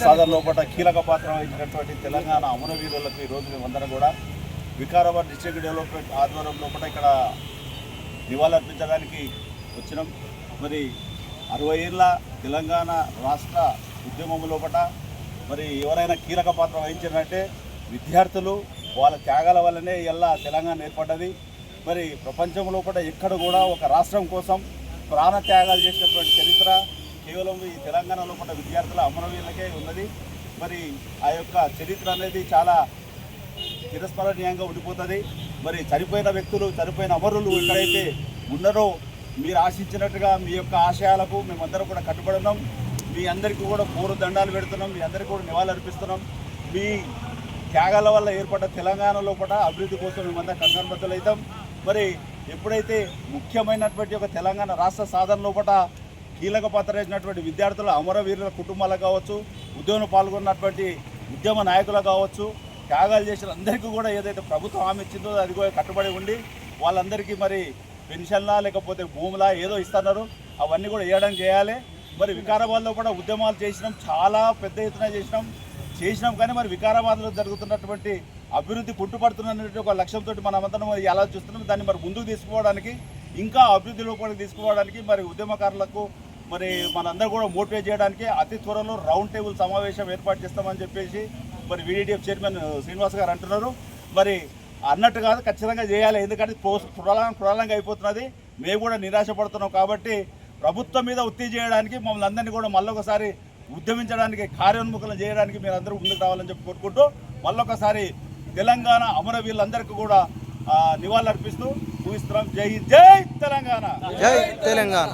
సాగర్ లోపల కీలక పాత్ర వహించినటువంటి తెలంగాణ అమరవీరులకు ఈరోజు మేమందరం కూడా. వికారాబాద్ డిస్ట్రిక్ట్ డెవలప్మెంట్ ఆధ్వర్యం లోపల ఇక్కడ నివాళులర్పించడానికి వచ్చినాం. మరి అరవై ఏళ్ళ తెలంగాణ రాష్ట్ర ఉద్యమం లోపల మరి ఎవరైనా కీలక పాత్ర వహించారంటే విద్యార్థులు వాళ్ళ త్యాగాల వల్లనే ఇలా తెలంగాణ ఏర్పడ్డది. మరి ప్రపంచం లోపల ఎక్కడ కూడా ఒక రాష్ట్రం కోసం ప్రాణ త్యాగాలు చేసినటువంటి చరిత్ర కేవలం ఈ తెలంగాణలో ఉన్న విద్యార్థుల అమరవీయులకే ఉన్నది. మరి ఆ యొక్క చరిత్ర అనేది చాలా చిరస్మరణీయంగా ఉండిపోతుంది. మరి చనిపోయిన వ్యక్తులు చనిపోయిన అమరులు ఎక్కడైతే ఉన్నారో మీరు ఆశించినట్టుగా మీ యొక్క ఆశయాలకు మేమందరం కూడా కట్టుబడున్నాం మీ అందరికీ కూడా పూర్వ దండాలు పెడుతున్నాం. మీ అందరికీ కూడా నివాళులు అర్పిస్తున్నాం. మీ త్యాగాల వల్ల ఏర్పడ్డ తెలంగాణ లోపల అభివృద్ధి కోసం మేమంతా కంకణబద్ధులు అవుతాం మరి ఎప్పుడైతే ముఖ్యమైనటువంటి ఒక తెలంగాణ రాష్ట్ర సాధన లోపల కీలక పాత్ర వేసినటువంటి విద్యార్థుల అమరవీరుల కుటుంబాలకు కావచ్చు ఉద్యమంలో పాల్గొన్నటువంటి ఉద్యమ నాయకులు కావచ్చు త్యాగాలు చేసిన అందరికీ కూడా ఏదైతే ప్రభుత్వం హామీ ఇచ్చిందో అది కూడా కట్టుబడి ఉండి వాళ్ళందరికీ మరి పెన్షన్లా లేకపోతే భూములా ఏదో ఇస్తున్నారు. అవన్నీ కూడా వేయడం చేయాలి. మరి వికారాబాద్లో కూడా ఉద్యమాలు చేసినాం చాలా పెద్ద ఎత్తున చేసినాం. చేసినాం కానీ మరి వికారాబాద్లో జరుగుతున్నటువంటి అభివృద్ధి పుట్టుపడుతున్నటువంటి ఒక లక్ష్యంతో మనమందరం ఎలా చూస్తున్నాం. దాన్ని మరి ముందుకు తీసుకోవడానికి ఇంకా అభివృద్ధి లోపలికి తీసుకోవడానికి మరి ఉద్యమకారులకు మరి మనందరూ కూడా మోటివేట్ చేయడానికి అతి త్వరలో రౌండ్ టేబుల్ సమావేశం ఏర్పాటు చేస్తామని చెప్పేసి మరి వీడిడిఎఫ్ చైర్మన్ శ్రీనివాస్ గారు అంటున్నారు. మరి అన్నట్టు కాదు ఖచ్చితంగా చేయాలి. ఎందుకంటే పురాలంగా పురాలంగా అయిపోతున్నది. మేము కూడా నిరాశపడుతున్నాం కాబట్టి ప్రభుత్వం మీద ఒత్తిడి చేయడానికి మమ్మల్ని అందరినీ కూడా మళ్ళొకసారి ఉద్యమించడానికి కార్యోన్ముఖులను చేయడానికి మీరు అందరూ ముందుకు రావాలని చెప్పి కోరుకుంటూ మళ్ళొకసారి తెలంగాణ అమరవీరులందరికీ కూడా నివాళులర్పిస్తూ ఊహిస్తున్నాం. జై జై తెలంగాణ! జై తెలంగాణ!